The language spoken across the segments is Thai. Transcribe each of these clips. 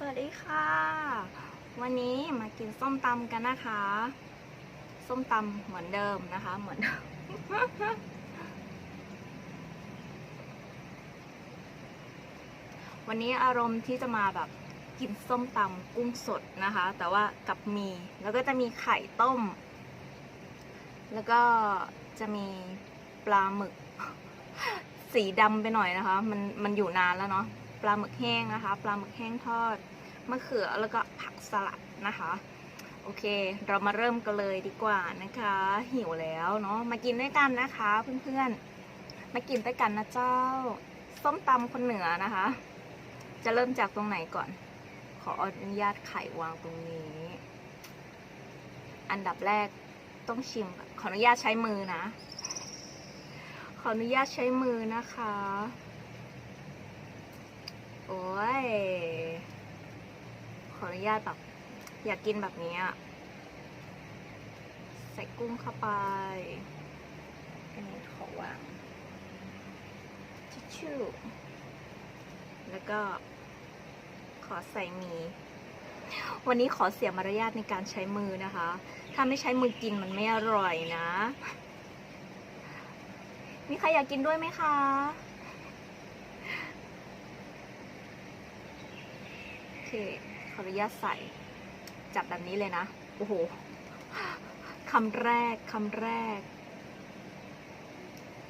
สวัสดีค่ะ วันนี้มากินส้มตำกันนะคะ ส้มตำเหมือนเดิมนะคะ เหมือนวันนี้อารมณ์ที่จะมาแบบกินส้มตำกุ้งสดนะคะ แต่ว่ากับมีแล้วก็จะมีไข่ต้ม แล้วก็จะมีปลาหมึก สีดำไปหน่อยนะคะ มันมันอยู่นานแล้วเนาะ ปลาหมึกแห้งนะคะ ปลาหมึกแห้งทอดมะเขือแล้วก็ผักสลัดนะคะ โอเค เรามาเริ่มกันเลยดีกว่านะคะ หิวแล้วเนาะมากินด้วยกันนะคะ เพื่อนๆมากินด้วยกันนะเจ้า ส้มตำคนเหนือนะคะ จะเริ่มจากตรงไหนก่อน ขออนุญาตไข่วางตรงนี้ อันดับแรกต้องชิมขออนุญาตใช้มือนะ ขออนุญาตใช้มือนะคะ โอ้ย ขออนุญาตแบบ อยากกินแบบนี้อะใส่กุ้งเข้าไป อันนี้ขอวางทิชชู่ แล้วก็ขอใส่มี วันนี้ขอเสียมารยาทในการใช้มือนะคะ ถ้าไม่ใช้มือกินมันไม่อร่อยนะ มีใครอยากกินด้วยไหมคะ โอ เค ขออนุญาตใส่ จับแบบนี้เลยนะ โอ้โหคำแรกคำแรก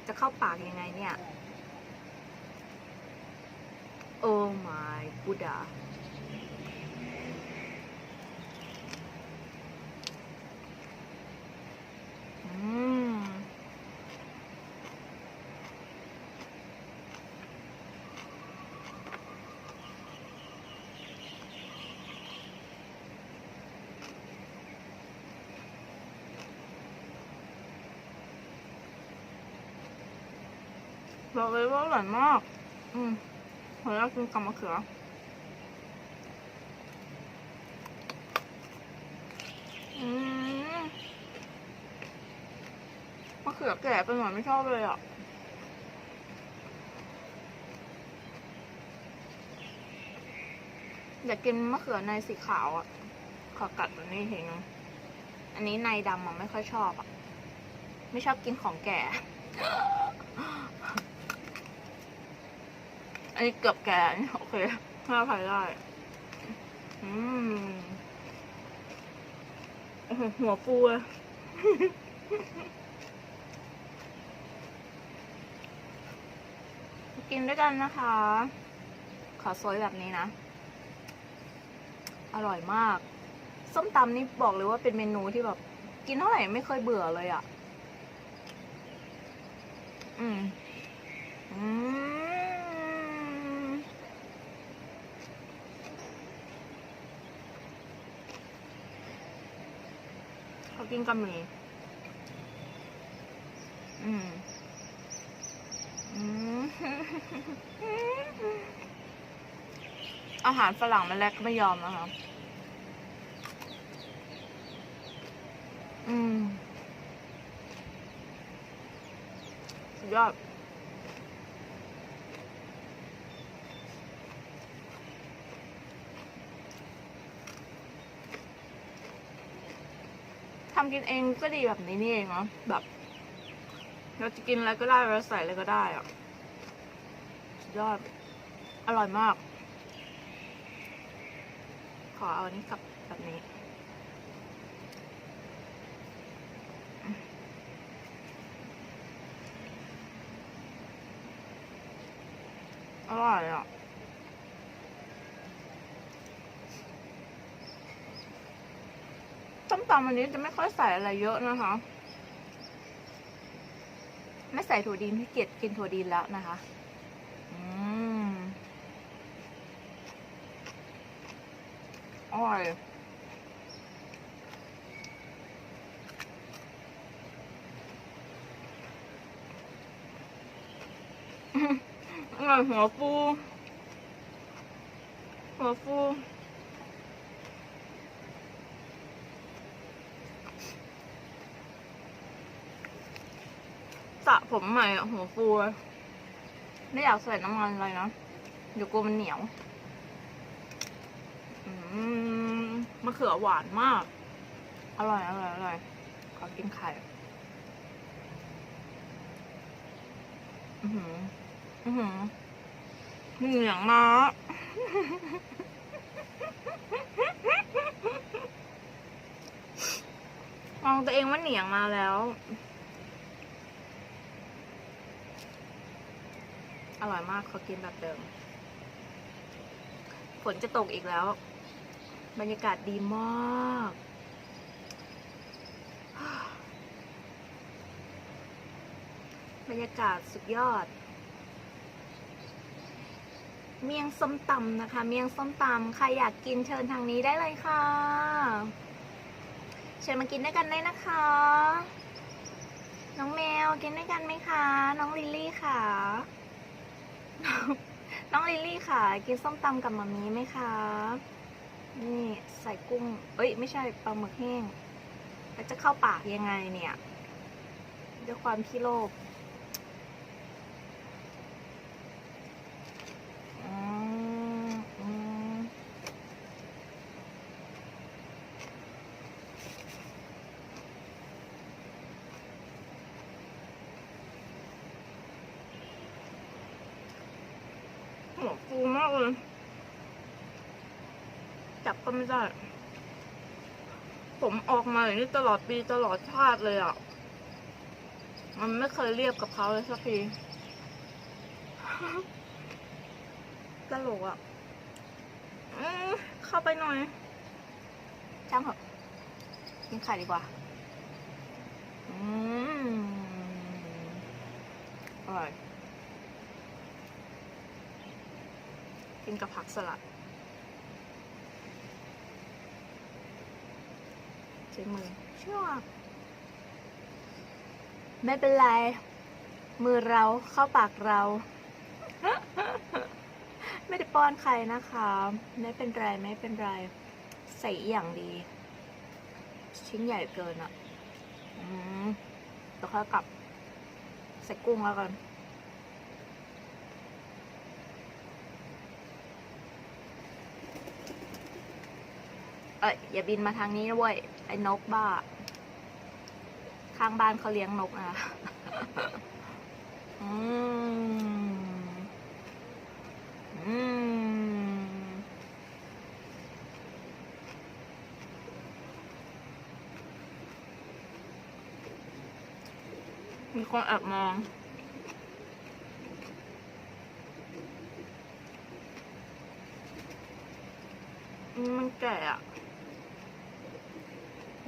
จะเข้าปากยังไงเนี่ย โอ้ my Buddha อืม บอกเลยว่าอร่อยมาก อืมขออนุญาตกินกับมะเขืออืมมะเขือแก่ไปหน่อยไม่ชอบเลยอะอยากกินมะเขือในสีขาวอะ ขอกัดตัวนี้เห็นงอันนี้ในดำอะไม่ค่อยชอบอะ ไม่ชอบกินของแก่ อันนี้เกือบแก่โอเคห้าพันได้อืมหัวฟูเลยกินด้วยกันนะคะ ขอซอยแบบนี้นะ อร่อยมาก ส้มตำนี่บอกเลยว่าเป็นเมนูที่แบบ กินเท่าไหร่ไม่เคยเบื่อเลยอะ่ะ อืม อืม เขากินกับหมี่อืมอืมอาหารฝรั่งมันแรกก็ไม่ยอมนะคะอืม สุดยอด กินเองก็ดีแบบนี้นี่เองเนาะแบบเราจะกินอะไรก็ได้เราใส่อะไรก็ได้อะยอด อร่อยมาก ขอเอาอันนี้กับแบบนี้ อร่อยอะ ส้ม ตำอันนี้จะไม่ค่อยใส่อะไรเยอะนะคะ ไม่ใส่ถั่วดินที่เกียจกินถั่วดินแล้วนะคะอืมอร่อยอร่อยหัวฟูหัวฟู สระ ผมใหม่อะหัวฟูไม่อยากใส่น้ำมันอะไรนะเดี๋ยวกลัวมันเหนียวมะเขือหวานมาก อร่อยอร่อยอร่อยขอกินไข่อือหืออือหือเหนียงมากมองตัวเองว่าเหนียงมาแล้ว อร่อยมากขอกินแบบเดิม ฝนจะตกอีกแล้ว บรรยากาศดีมาก บรรยากาศสุดยอด เมียงส้มตำนะคะ เมียงส้มตำใครอยากกินเชิญทางนี้ได้เลยค่ะ เชิญมากินด้วยกันได้นะคะ น้องแมวกินด้วยกันไหมคะ น้องลิลลี่ค่ะ น้องลิลลี่ค่ะ กินส้มตำกับมามีไหมคะนี่ใส่กุ้ง เอ้ย ไม่ใช่ปลาหมึกแห้งแล้วจะเข้าปากยังไงเนี่ยด้วยความขี้โลภอืมอืมหัวฟูมากเลย จับ ก็ไม่ได้ ผมออกมาอย่างนี้ตลอดปีตลอดชาติเลยอะ มันไม่เคยเรียบกับเขาเลยสักทีตลกอะอืมเข้าไปหน่อยช่างเถอะกินไข่ดีกว่า อืมอร่อยกินกับผักสลัด ใช้มือชอบไม่เป็นไร มือเราเข้าปากเรา ไม่ได้ป้อนใครนะคะ ไม่เป็นไร ไม่เป็นไร ใส่อย่างดี ชิ้นใหญ่เกินอะ่ะอืมเดี๋ยวค่อยกลับ ใส่กุ้งแล้วกันเอ้ยอย่าบินมาทางนี้นะเว้ย ไอ้นกบ้า ข้างบ้านเขาเลี้ยงนกนะอืมอืมมีคนแอบมองมันแก่อะ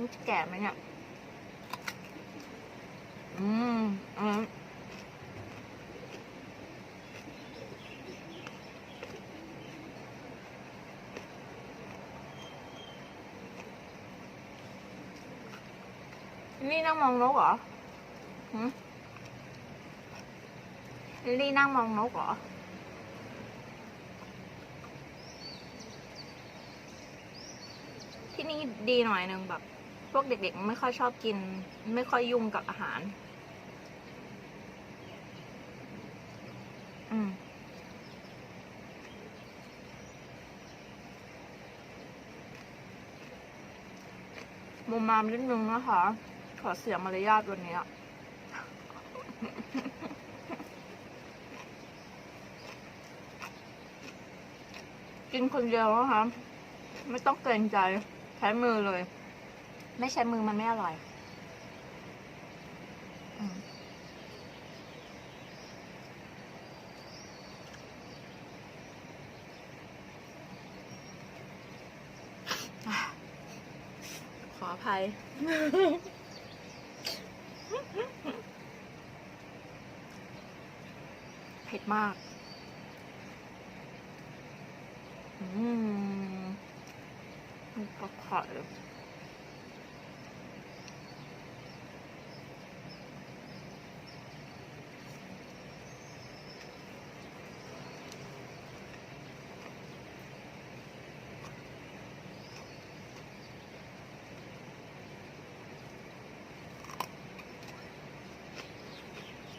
นจะแก่ไหมเนี่ย อืมอืมนี่นั่งมองนกเหรอหืมลิลลี่นั่งมองนกเหรอ ที่นี่ดีหน่อยหนึ่งแบบ พวกเด็กๆ ไม่ค่อยชอบกิน ไม่ค่อยยุ่งกับอาหาร อืมมุมมามนิดนึงนะคะ ขอเสียมารยาทวันนี้กินคนเดียวนะคะ ไม่ต้องเกรงใจ ใช้มือเลย ไม่ใช้มือมันไม่อร่อยอขออภัยเผ็ดมาก อืมมันก็ไข่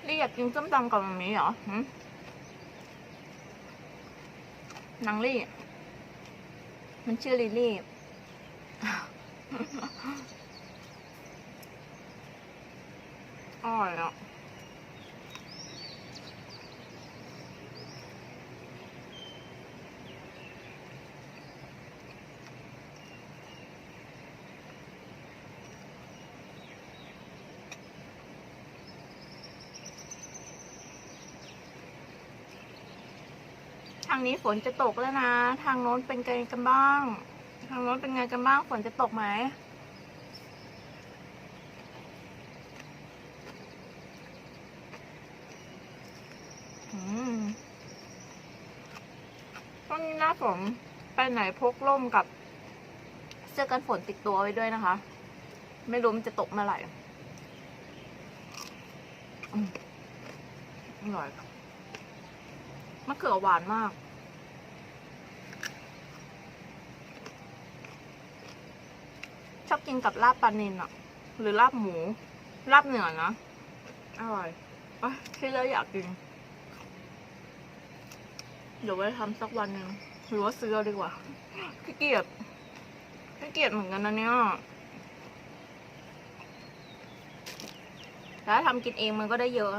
ลี่อยา กินส้มตำกับแบบนี้เหรอหืนางลี่ มันชื่อลิลี่ อร่อยอะ นี้ฝนจะตกแล้วนะ ทางโน้นเป็นไงกันบ้าง ทางโน้นเป็นไงกันบ้าง ฝนจะตกไหมอืมช่วงนี้หน้าฝนไปไหนพกร่มกับ เสื้อกันฝนติดตัวไว้ด้วยนะคะ ไม่รู้มันจะตกเมื่อไหร่อืมอร่อยมะเขือหวานมาก ชอบ กินกับลาบปลาเนินอะหรือลาบหมู ลาบเหนือนะอร่อยอะคิดแล้วอยากกิน เดี๋ยวไว้ทำสักวันหนึ่งหรือว่าซื้อเอาดีกว่าขี้เกียจขี้เกียจเหมือนกันนะเนี่ยแต่ถ้าทำกินเองมันก็ได้เยอะ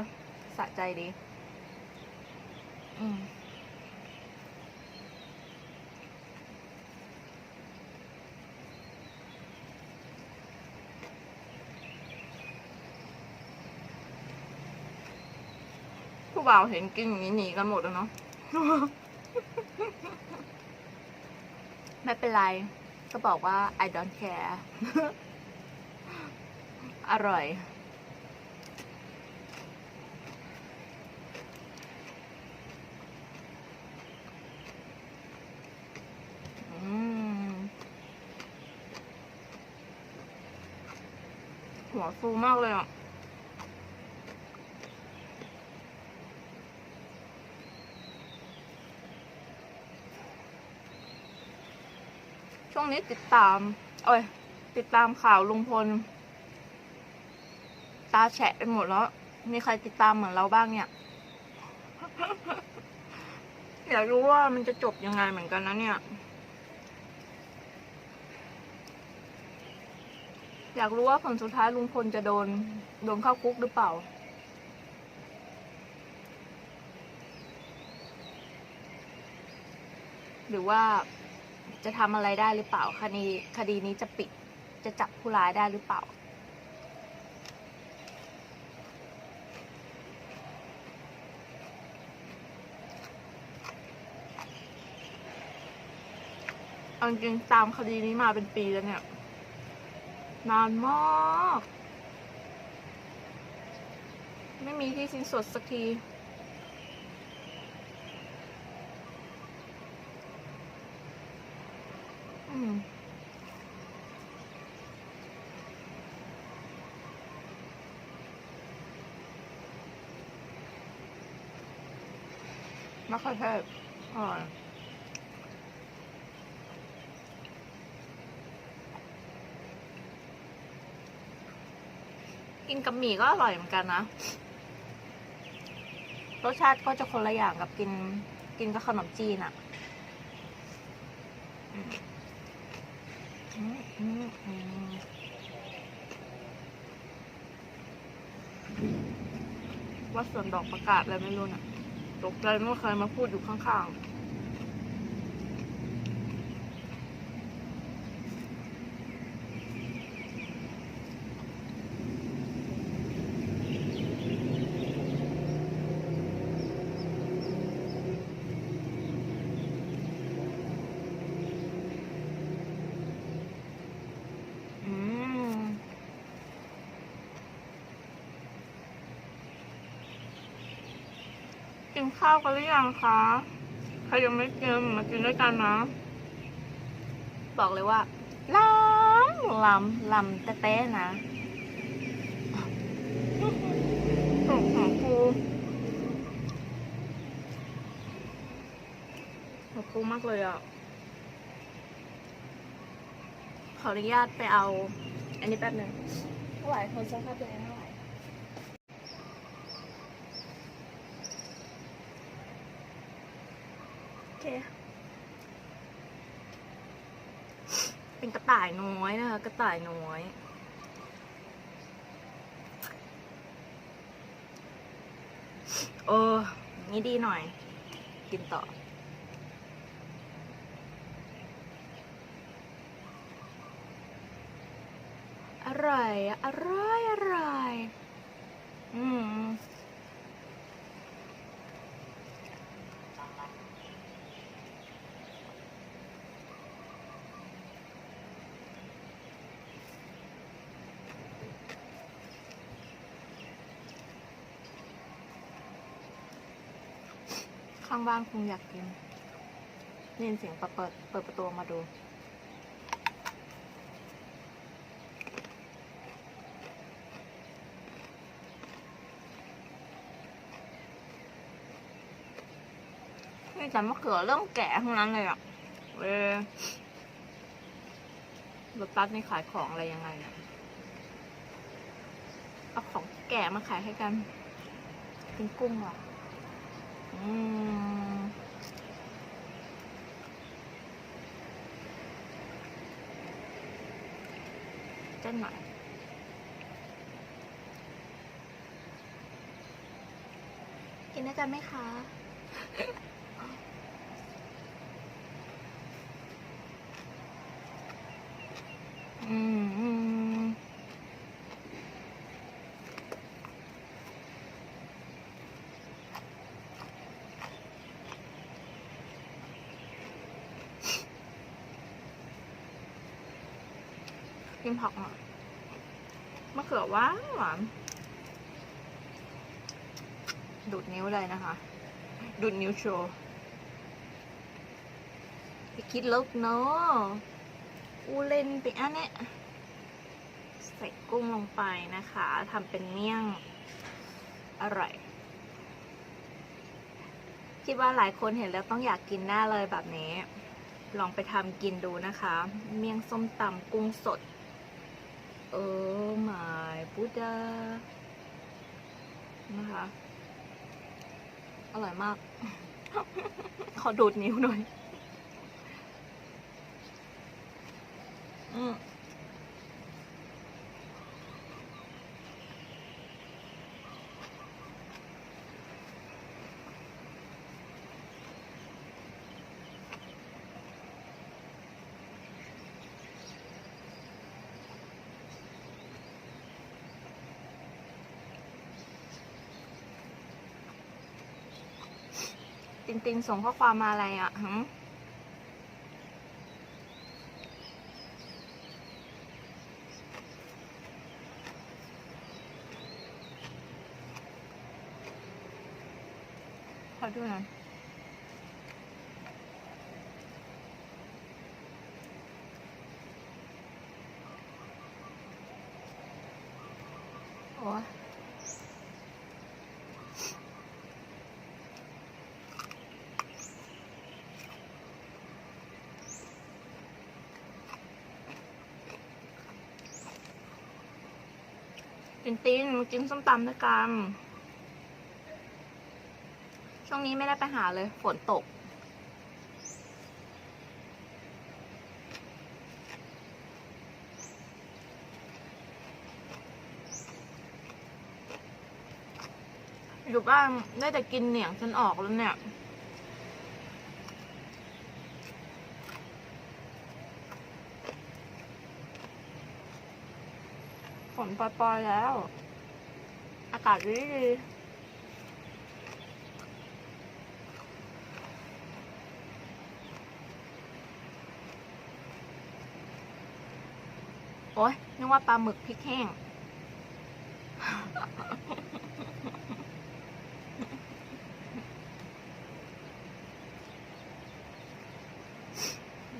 สะใจดี อืม บ่าวเห็นกินอย่างนี้หนีกันหมดแล้วเนาะไม่เป็นไร ก็บอกว่า I don't care อร่อย หัวฟูมากเลยอะ วงนี้ติดตามเอ้ยติดตามข่าวลุงพล ตาแฉะไปหมดแล้ว มีใครติดตามเหมือนเราบ้างเนี่ยอยากรู้ว่ามันจะจบยังไงเหมือนกันนะเนี่ย อยากรู้ว่าผลสุดท้ายลุงพลจะโดน โดนเข้าคุกหรือเปล่า หรือว่า จะทำอะไรได้หรือเปล่าคดีคดีนี้จะปิดจะจับผู้ร้ายได้หรือเปล่า เอาจริงตามคดีนี้มาเป็นปีแล้วเนี่ย นานมาก ไม่มีที่สิ้นสุดสักที มมะเขือเทศอร่อยกินกับหมี่ก็อร่อยเหมือนกันนะ รสชาติก็จะคนละอย่างกับกินกินกับขนมจีนอะ่ะอืมอืมอืมอืมว่า ส่วนดอกประกาศอะไรไม่รู้น่ะ ตกใจเมื่อใครมาพูดอยู่ข้างๆ อืม กินข้าวกันหรือยังคะ ใครยังไม่กินมากินด้วยกันนะ บอกเลยว่าล้ำล้ำล้ำเต้ๆนะสุกของครูของครูมากเลยอะ ขออนุญาตไปเอา อันนี้แป๊บหนึ่งเท่าไหร่คนสภาพตัวเองเท่าไหร่ โอเค เป็นกระต่ายน้อยนะคะ กระต่ายน้อยเออนี่ดีหน่อย กินต่อ อร่อยอะอร่อย อร่อย อืม ข้างบ้านคงอยากกินได้ยินเสียงเปิดเปิดเปิดประตูออกมาดู นี่แต่มะเขือเริ่มแก่ทั้งนั้นเลยอะเออรถตัสนี่ขายของอะไรยังไงเนี่ยเอาของแก่มาขายให้กันกินกุ้งว่ะอืม เต้นหน่อยกินด้วยกันไหมคะอืมกินผักหน่อย มะเขือหวานหวานดูดนิ้วเลยนะคะ ดูดนิ้วโชว์ไปคิดลบเนาะอูเล่นไปอันเนี้ยใส่กุ้งลงไปนะคะทำเป็นเมี่ยงอร่อย คิดว่าหลายคนเห็นแล้วต้องอยากกินหน้าเลยแบบนี้ ลองไปทำกินดูนะคะ เมี่ยงส้มตำกุ้งสด เออหมายพุทธะนะคะ อร่อยมาก ขอดูดนิ้วหน่อย อืม ตินตินส่งข้อความมาอะไรอะหืมขอดูหน่อยโอ้ ตินตินมากินส้มตำด้วยกัน ช่วงนี้ไม่ได้ไปหาเลย ฝนตก อยู่บ้านได้แต่กินเหนียงฉันออกแล้วเนี่ย นปล่อยๆแล้ว อากาศดีดีโอ๊ยนึกว่าปลาหมึกพริกแห้ง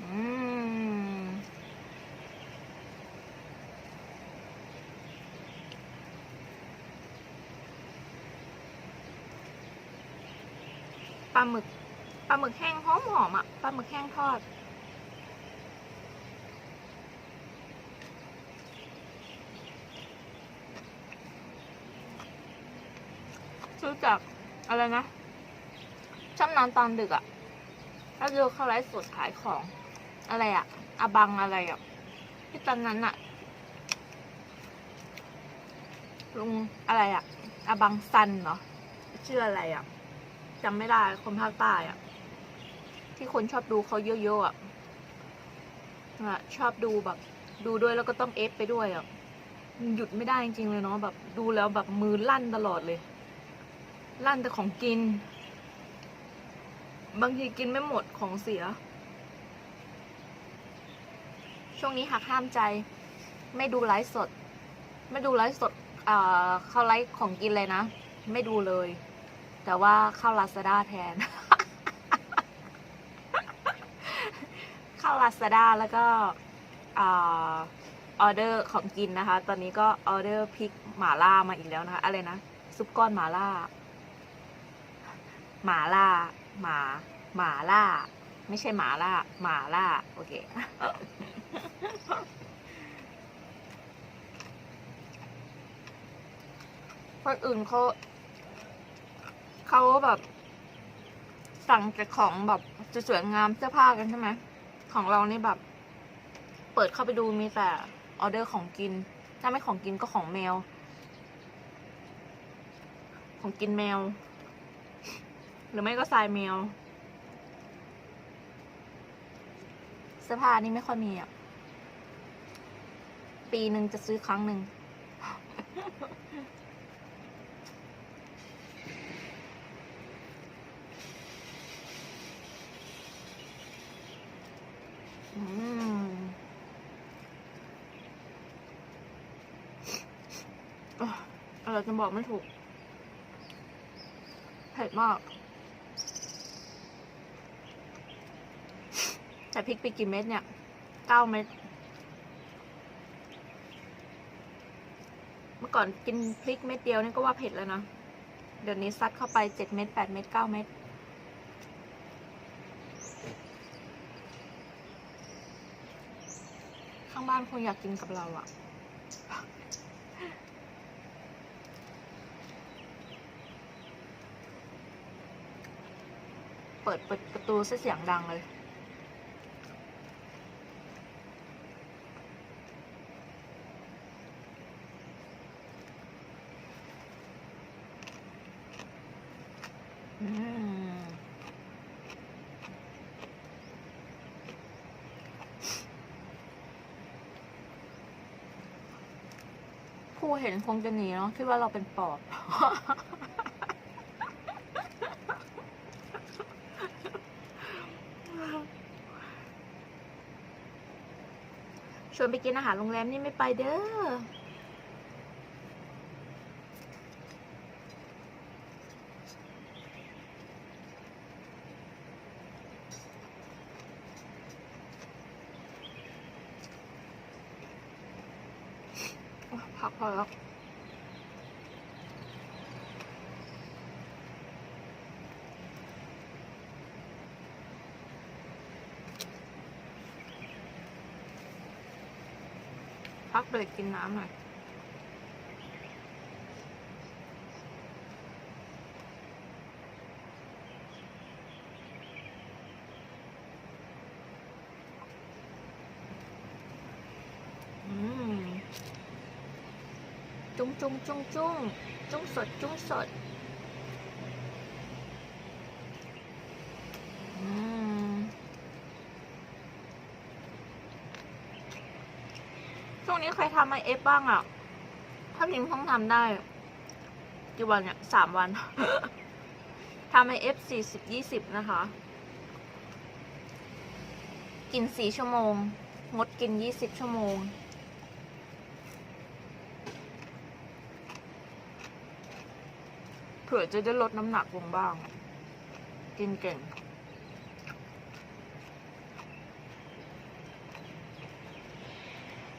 อืมปลาหมึก ปลาหมึกแห้งหอมหอมๆอะ ปลาหมึก แห้งทอด ซื้อจากอะไรนะชอบนอนตอนดึกอะแล้วดูเขาไลฟ์สดขายของ อะไรอะ่ะอาบังอะไรอะที่ตอนนั้นอะลุงอะไรอะอาบังซันเหรอชื่ออะไรอะจำไม่ได้คนภาคใต้อะ ที่คนชอบดูเขาเยอะๆอะอะชอบดูแบบ ดูด้วยแล้วก็ต้องเอฟไปด้วยอะหยุดไม่ได้จริงๆเลยเนาะแบบดูแล้วแบบมือลั่นตลอดเลย ลั่นแต่ของกิน บางทีกินไม่หมดของเสีย ช่วงนี้หักห้ามใจ ไม่ดูไลฟ์สด ไม่ดูไลฟ์สดอ่าเข้าไลฟ์ของกินเลยนะ ไม่ดูเลย แต่ว่าเข้าลาซาด้าแทน เข้าลาซาด้าแล้วก็อออเดอร์ของกินนะคะ ตอนนี้ก็ออเดอร์พริกหม่าล่ามาอีกแล้วนะคะ อะไรนะ ซุปก้อนหม่าล่า หม่าล่า หมาหม่าล่า ไม่ใช่หมาล่า หมาล่า โอเค คนอื่นเขาเขาแบบ สั่งแต่ของแบบสวยงามเสื้อผ้ากันใช่ไหม ของเรานี่แบบ เปิดเข้าไปดูมีแต่ออเดอร์ของกิน ถ้าไม่ของกินก็ของแมว ของกินแมว หรือไม่ก็ทรายแมว เสื้อผ้านี่ไม่ค่อยมีอะ ปีหนึ่งจะซื้อครั้งหนึ่ง อืมอะอะไรจะบอกไม่ถูก เผ็ดมาก แต่พริกไปกี่เม็ดเนี่ย เก้าเม็ด เมื่อก่อนกินพริกเม็ดเดียวนี่ก็ว่าเผ็ดแล้วนะ เดี๋ยวนี้ซัดเข้าไปเจ็ดเม็ดแปดเม็ดเก้าเม็ดางบ้านคงอยากกินกับเราอะเปิดเปิดประตูเสียงดังเลยอืม รูเห็นคงจะหนีเนาะคิดว่าเราเป็นปอบ ชวนไปกินอาหารโรงแรมนี่ไม่ไปเด้อ โอ๊ยพักพอแล้ว พักเบรกกินน้ำหน่อยอืมจุ้งจุ้งจุ้งจุ้งจุ้งสดจุ้งสด อืม ช่วงนี้ ใครทำไอเอฟบ้างอะ ถ้าพิมพ์ต้องทำได้กี่วันเนี่ยสามวัน ทำไอเอฟสี่สิบยี่สิบนะคะ กินสี่ชั่วโมง งดกินยี่สิบชั่วโมงเผื่อจะได้ลดน้ำหนักลงบ้าง กินเก่ง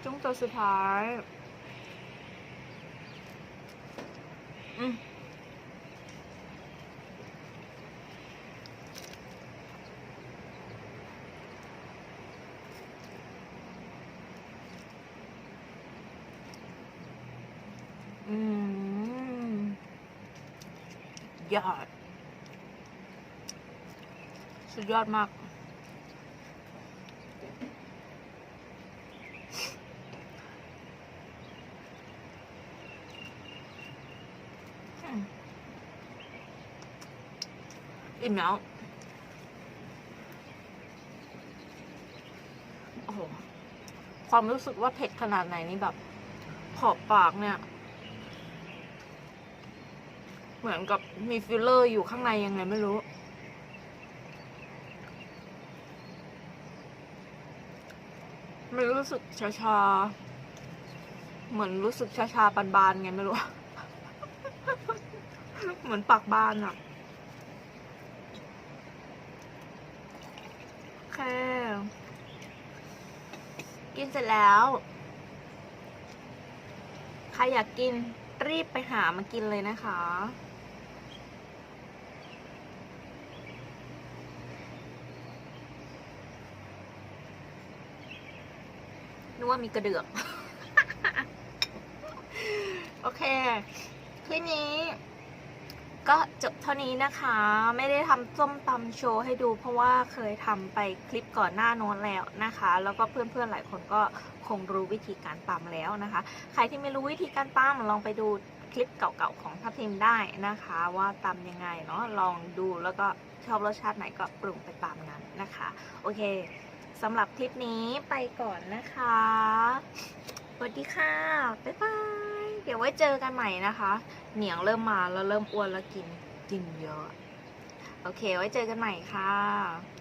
จุ้งตัวสุดท้าย อืมอืมยอด สุดยอดมาก อิ่มแล้ว โอ้โห ความรู้สึกว่าเผ็ดขนาดไหนนี่แบบ ขอบปากเนี่ย เหมือนกับมีฟิลเลอร์อยู่ข้างในยังไงไม่รู้ มันรู้สึกชาชาเหมือนรู้สึกชาชาบานๆไงไม่รู้ เหมือนปากบานอะโอเค กินเสร็จแล้ว ใครอยากกินรีบไปหามากินเลยนะคะ นึกว่ามีกระเดือก โอเค คลิปนี้ ก็จบเท่านี้นะคะ ไม่ได้ทำส้มตำโชว์ให้ดูเพราะว่าเคยทำไปคลิปก่อนหน้าโน้นแล้วนะคะ แล้วก็เพื่อนๆหลายคนก็คงรู้วิธีการตำแล้วนะคะ ใครที่ไม่รู้วิธีการตำลองไปดูคลิปเก่าๆของทัพทิมได้นะคะ ว่าตำยังไงเนาะลองดูแล้วก็ชอบรสชาติไหนก็ปรุงไปตามนั้นนะคะ โอเคสำหรับคลิปนี้ไปก่อนนะคะสวัสดีค่ะ บ๊ายบาย เดี๋ยวไว้เจอกันใหม่นะคะ เหนียงเริ่มมาแล้วเริ่มอ้วนแล้วกินกินเยอะ โอเค ไว้เจอกันใหม่ค่ะ